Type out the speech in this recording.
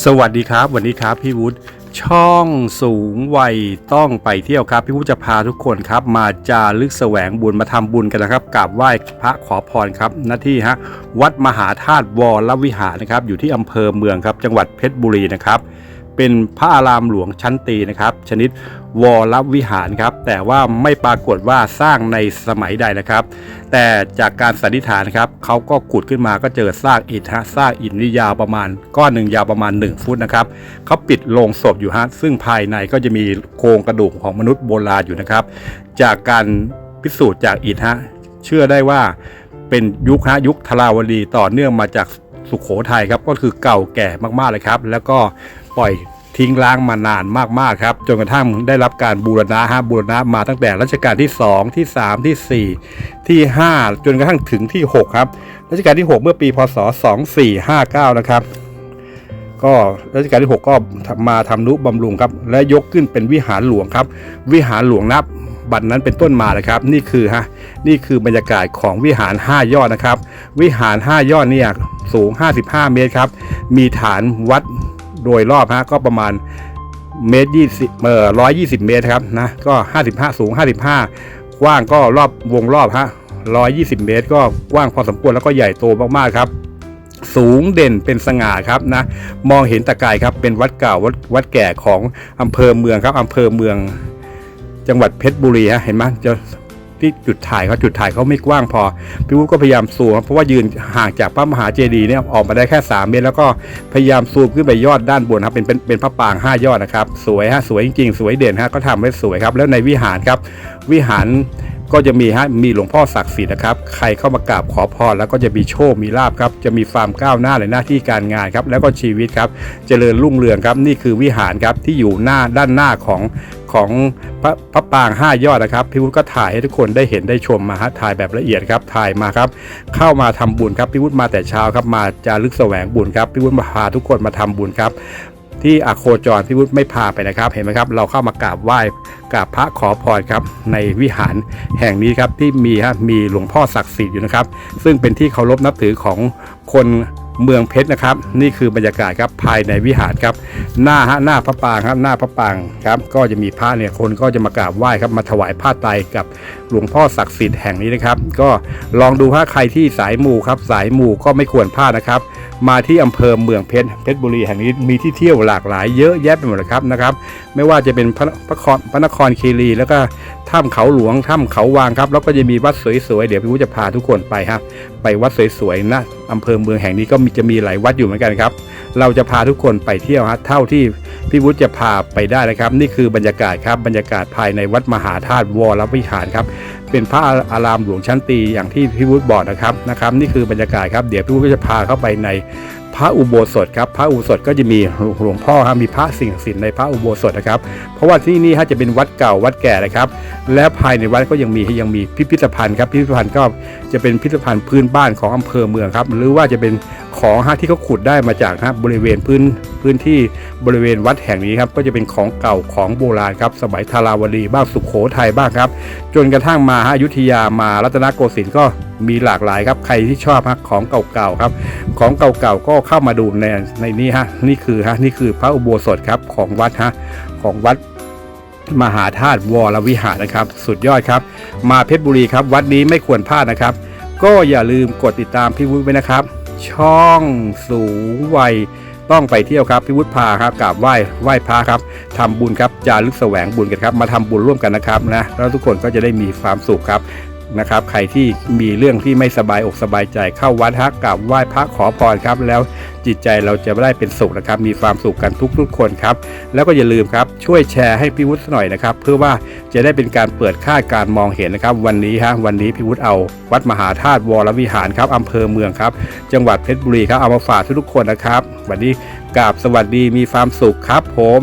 สวัสดีครับ วันนี้ครับพี่วุฒิช่องสูงวัยต้องไปเที่ยวครับ พี่วุฒิจะพาทุกคนครับ มาจารึกแสวงบุญมาทำบุญกันนะครับกราบไหว้พระขอพรครับหน้าที่ฮะวัดมหาธาตุวรวิหารนะครับ อยู่ที่อำเภอเมืองครับ จังหวัดเพชรบุรีนะครับ เป็นพระอารามหลวงชั้นตีนะครับ ชนิดวรวิหารครับ แต่ว่าไม่ปรากฏว่าสร้างในสมัยใดนะครับ แต่จากการสันนิษฐานครับเขาก็ขุดขึ้นมาก็เจอซากอิฐฮะซากอิฐนี่ยาวประมาณ ก้อนหนึ่งยาวประมาณ 1 ฟุตนะครับเขาปิดโลงศพอยู่ฮะซึ่งภายในก็จะมีโครงกระดูกของมนุษย์โบราณอยู่นะครับ จากการพิสูจน์จากอิฐฮะเชื่อได้ว่าเป็นยุคฮะยุคทราวดีต่อเนื่องมาจากสุขโขทัยครับก็คือเก่าแก่มากๆเลยครับ แล้วก็ ปล่อยทิ้งร้างมานานมากๆครับ จนกระทั่งได้รับการบูรณะฮะบูรณะมาตั้งแต่รัชกาลที่ 2 ที่ 3 ที่ 4 ที่ 5 จนกระทั่งถึงที่ 6 ครับ รัชกาลที่ 6 เมื่อปีพศ 2459 นะครับ ก็รัชกาลที่ 6 ก็มาทำนุบำรุงครับ และยกขึ้นเป็นวิหารหลวงครับ วิหารหลวงนับบัดนั้นเป็นต้นมาเลยครับ นี่คือฮะนี่คือบรรยากาศของวิหาร 5 ยอดนะครับ วิหาร 5 ยอดเนี่ยสูง 55 เมตรครับ มีฐานวัด โดยรอบฮะก็ประมาณเมตรยี่สิบเอ่อร้อยยี่สิบเมตรครับนะก็55สูง55กว้างก็รอบวงรอบฮะร้อยยี่สิบเมตร ก็กว้างพอสมควรแล้วก็ใหญ่โตมากๆครับ สูงเด่นเป็นสง่าครับนะ มองเห็นตะกายครับเป็นวัดเก่าวัดวัดแก่ของอำเภอเมืองครับอำเภอเมือง จังหวัดเพชรบุรีฮะเห็นไหมจะ ที่จุดถ่ายเขาจุดถ่ายเขาไม่กว้างพอ พี่วุฒิก็พยายามซูมเพราะว่ายืนห่างจากพระมหาเจดีย์เนี่ยออกมาได้แค่ 3 เมตร แล้วก็พยายามซูมขึ้นไปยอดด้านบนครับเป็นเป็นเป็นพระปาง 5 ยอดนะครับ สวยฮะสวยจริงๆ สวยเด่นฮะก็ทำไว้สวยครับ แล้วในวิหารครับ วิหารก็จะมีฮะมีหลวงพ่อศักดิ์สิทธิ์นะครับ ใครเข้ามากราบขอพรแล้วก็จะมีโชคมีลาบครับ จะมีความก้าวหน้าในหน้าที่การงานครับ แล้วก็ชีวิตครับ เจริญรุ่งเรืองครับ นี่คือวิหารครับที่อยู่หน้าด้านหน้าของ ของพระพระปาง 5 ยอดนะครับพี่วุฒิก็ถ่ายให้ทุกคนได้เห็นได้ชมมาฮะถ่ายแบบละเอียดครับถ่ายมาครับ เข้ามาทำบุญครับพี่วุฒิมาแต่เช้าครับมาจารึกแสวงบุญครับพี่วุฒิมาพาทุกคนมาทำบุญครับที่อโคจรพี่วุฒิไม่พาไปนะครับ เห็นไหมครับ เราเข้ามากราบไหว้กราบพระขอพรครับในวิหารแห่งนี้ครับที่มีฮะมีหลวงพ่อศักดิ์สิทธิ์อยู่นะครับ ซึ่งเป็นที่เคารพนับถือของคน เมืองเพชรนะครับ นี่คือบรรยากาศครับภายในวิหารครับ หน้าฮะหน้าพระปรางครับหน้าพระปรางครับ ก็จะมีพระเนี่ยคนก็จะมากราบไหว้ครับมาถวายผ้าไตรกับหลวงพ่อศักดิ์สิทธิ์แห่งนี้นะครับ ก็ลองดูถ้าใครที่สายมูครับ สายมูก็ไม่ควรพลาดนะครับ มาที่อำเภอเมืองเพชรเพชรบุรีแห่งนี้มีที่เที่ยวหลากหลายเยอะแยะไปหมดเลยครับนะครับ ไม่ว่าจะเป็นพระพระครพระนครคีรีแล้วก็ถ้ำเขาหลวงถ้ำเขาวางครับแล้วก็จะมีวัดสวยๆเดี๋ยวพี่วุฒิจะพาทุกคนไปครับ ไปวัดสวยๆนะอำเภอเมืองแห่งนี้ก็มีจะมีหลายวัดอยู่เหมือนกันครับ เราจะพาทุกคนไปเที่ยวฮะเท่าที่พี่วุฒิจะพาไปได้นะครับ นี่คือบรรยากาศครับบรรยากาศภายในวัดมหาธาตุวรวิหารครับเป็นพระอารามหลวงชั้นตีอย่างที่พี่วุฒิบอกนะครับนะครับ นี่คือบรรยากาศครับเดี๋ยวพี่วุฒิจะพาเข้าไปใน พระอุโบสถครับพระอุโบสถก็จะมีหลวงพ่อฮะมีพระสิ่งศักดิ์สิทธิ์ในพระอุโบสถนะครับ เพราะว่าที่นี่ฮะจะเป็นวัดเก่าวัดแก่นะครับ และภายในวัดก็ยังมียังมีพิพิธภัณฑ์ครับพิพิธภัณฑ์ก็จะเป็นพิพิธภัณฑ์พื้นบ้านของอำเภอเมืองครับหรือว่าจะเป็น ของฮะที่เขาขุดได้มาจากฮะบริเวณพื้นพื้นที่บริเวณวัดแห่งนี้ครับก็จะเป็นของเก่าของโบราณครับสมัยธาราวดีบ้างสุขโขทัยบ้างครับ จนกระทั่งมาฮะยุธยามารัตนโกสินทร์ก็มีหลากหลายครับใครที่ชอบฮะของเก่าๆครับ ของเก่าๆก็เข้ามาดูในในนี้ฮะนี่คือฮะนี่คือพระอุโบสถครับของวัดฮะของวัดมหาธาตุวรวิหารนะครับ สุดยอดครับ มาเพชรบุรีครับ วัดนี้ไม่ควรพลาดนะครับ ก็อย่าลืมกดติดตามพี่วุฒิไว้นะครับ ช่องสูงวัยต้องไปเที่ยวครับพิวุฒพาครับกราบไหว้ไหว้พระครับทำบุญครับจารึกแสวงบุญกันครับ มาทำบุญร่วมกันนะครับนะแล้วทุกคนก็จะได้มีความสุขครับ นะครับ ใครที่มีเรื่องที่ไม่สบายอกสบายใจเข้าวัดฮะกราบไหว้พระขอพรครับ แล้วจิตใจเราจะได้เป็นสุขนะครับ มีความสุขกันทุกๆคนครับ แล้วก็อย่าลืมครับช่วยแชร์ให้พี่วุฒิหน่อยนะครับ เพื่อว่าจะได้เป็นการเปิดค่าการมองเห็นนะครับ วันนี้ฮะวันนี้พี่วุฒิเอา วัดมหาธาตุวรวิหารครับอำเภอเมืองครับ จังหวัดเพชรบุรีครับเอามาฝากทุกๆคนนะครับวันนี้กราบสวัสดีมีความสุขครับ ผม